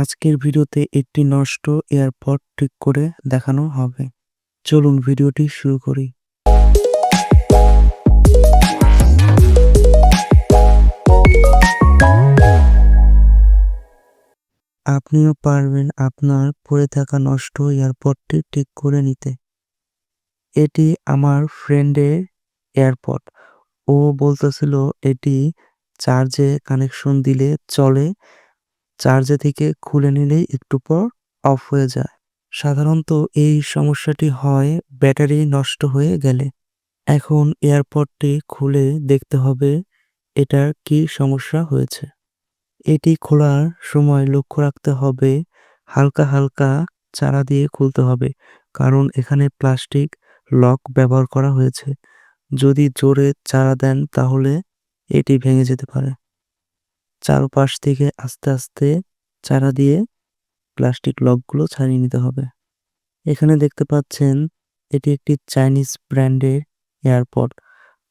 আজকের ভিডিওতে একটি নষ্ট এয়ারপড ঠিক করে দেখানো হবে। চলুন ভিডিওটি শুরু করি। আপনিও পারবেন আপনার পড়ে থাকা নষ্ট এয়ারপডটি ঠিক করে নিতে। এটি আমার ফ্রেন্ডের এয়ারপড। ও বলতেছিল, এটি চার্জে কানেকশন দিলে চলে চার্জে থেকে খুলে নিলেই একটু পর অফ হয়ে যায়। সাধারণত এই সমস্যাটি হয় ব্যাটারি নষ্ট হয়ে গেলে। এখন এয়ারপডটি খুলে দেখতে হবে এটার কি সমস্যা হয়েছে। এটি খোলার সময় লক্ষ্য রাখতে হবে, হালকা হালকা চারা দিয়ে খুলতে হবে, কারণ এখানে প্লাস্টিক লক ব্যবহার করা হয়েছে। যদি জোরে চারা দেন তাহলে এটি ভেঙে যেতে পারে। চারপাশ থেকে আস্তে আস্তে চারা দিয়ে প্লাস্টিক লকগুলো ছাড়িয়ে নিতে হবে। এখানে দেখতে পাচ্ছেন এটি একটি চাইনিজ ব্র্যান্ডের এয়ারপড,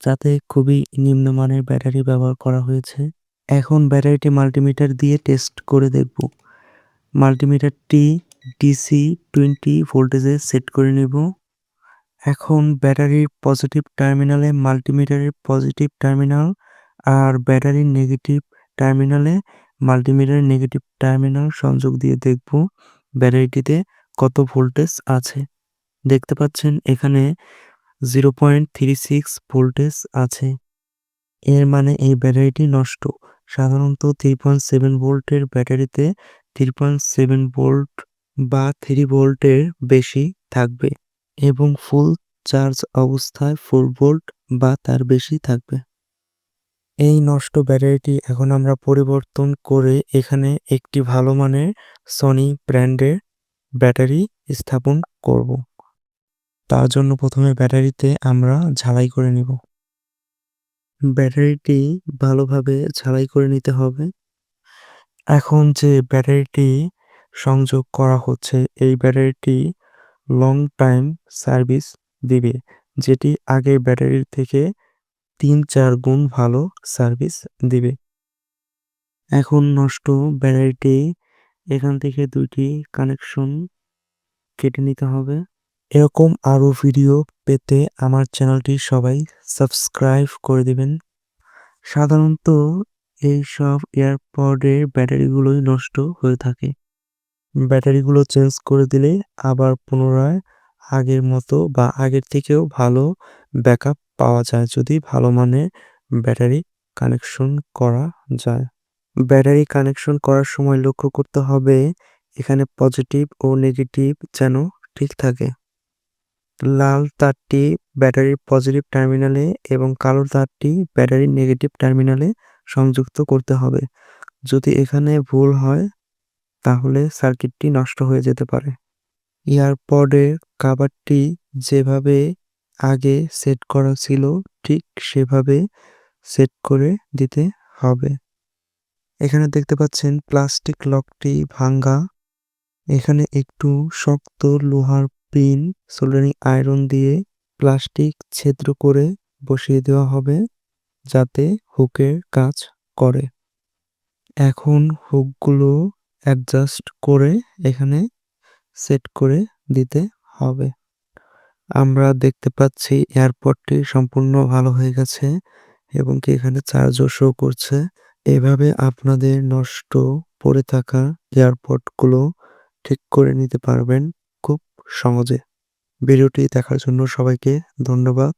যাতে খুবই নিম্নমানের ব্যাটারি ব্যবহার করা হয়েছে। এখন ব্যাটারিটি মাল্টিমিটার দিয়ে টেস্ট করে দেখব। মাল্টিমিটারটি ডিসি টোয়েন্টি ভোল্টেজে সেট করে নেব। এখন ব্যাটারির পজিটিভ টার্মিনালে মাল্টিমিটারের পজিটিভ টার্মিনাল আর ব্যাটারির নেগেটিভ টার্মিনালে মাল্টিমিটারের নেগেটিভ টার্মিনাল সংযোগ দিয়ে দেখব ব্যাটারিটিতে কত ভোল্টেজ আছে। দেখতে পাচ্ছেন এখানে zero point three six voltage আছে। এর মানে এই ব্যাটারিটি নষ্ট। সাধারণত থ্রি পয়েন্ট সেভেন ভোল্টের ব্যাটারিতে থ্রি পয়েন্ট সেভেন ভোল্ট বা থ্রি ভোল্টের বেশি থাকবে এবং ফুল চার্জ অবস্থায় ফোর ভোল্ট বা তার বেশি থাকবে। এই নষ্ট ব্যাটারিটি এখন আমরা পরিবর্তন করে এখানে একটি ভালো মানের সনি ব্র্যান্ডের ব্যাটারি স্থাপন করব। তার জন্য প্রথমে ব্যাটারিতে আমরা ঝালাই করে নিব। ব্যাটারিটি ভালোভাবে ঝালাই করে নিতে হবে। এখন যে ব্যাটারিটি সংযোগ করা হচ্ছে, এই ব্যাটারিটি লং টাইম সার্ভিস দিবে, যেটি আগের ব্যাটারির থেকে তিন চার গুণ ভালো সার্ভিস দিবে। এখন নষ্ট ব্যাটারিটি, এখান থেকে দুইটি কানেকশন কেটে নিতে হবে। এরকম আরও ভিডিও পেতে আমার চ্যানেলটি সবাই সাবস্ক্রাইব করে দিবেন। সাধারণত এই সব এয়ারপডের ব্যাটারিগুলোই নষ্ট হয়ে থাকে। ব্যাটারিগুলো চেঞ্জ করে দিলে আবার পুনরায় আগের মতো বা আগের থেকেও ভালো ব্যাকআপ পাওয়া যায় যদি ভালো মানের ব্যাটারি কানেকশন করা যায়। ব্যাটারি কানেকশন করার সময় লক্ষ্য করতে হবে এখানে পজিটিভ ও নেগেটিভ যেন ঠিক থাকে। লাল তারটি ব্যাটারির পজিটিভ টার্মিনালে এবং কালো তারটি ব্যাটারির নেগেটিভ টার্মিনালে সংযুক্ত করতে হবে। যদি এখানে ভুল হয়, তাহলে সার্কিটটি নষ্ট হয়ে যেতে পারে। এয়ারপডের কাভারটি যেভাবে আগে সেট করা ছিল ঠিক সেভাবে সেট করে দিতে হবে। এখানে দেখতে পাচ্ছেন প্লাস্টিক লকটি ভাঙ্গা। এখানে একটু শক্ত লোহার পিন সোল্ডারিং আয়রন দিয়ে প্লাস্টিক ছেদ্র করে বসিয়ে দেওয়া হবে যাতে হুকের কাজ করে। এখন হুকগুলো অ্যাডজাস্ট করে এখানে সেট করে দিতে হবে। আমরা দেখতে পাচ্ছি এয়ারপোর্টটি সম্পূর্ণ ভালো হয়ে গেছে এবং কি এখানে চার্জও শো করছে। এভাবে আপনাদের নষ্ট পড়ে থাকা এয়ারপোর্টগুলো ঠিক করে নিতে পারবেন খুব সহজে। ভিডিওটি দেখার জন্য সবাইকে ধন্যবাদ।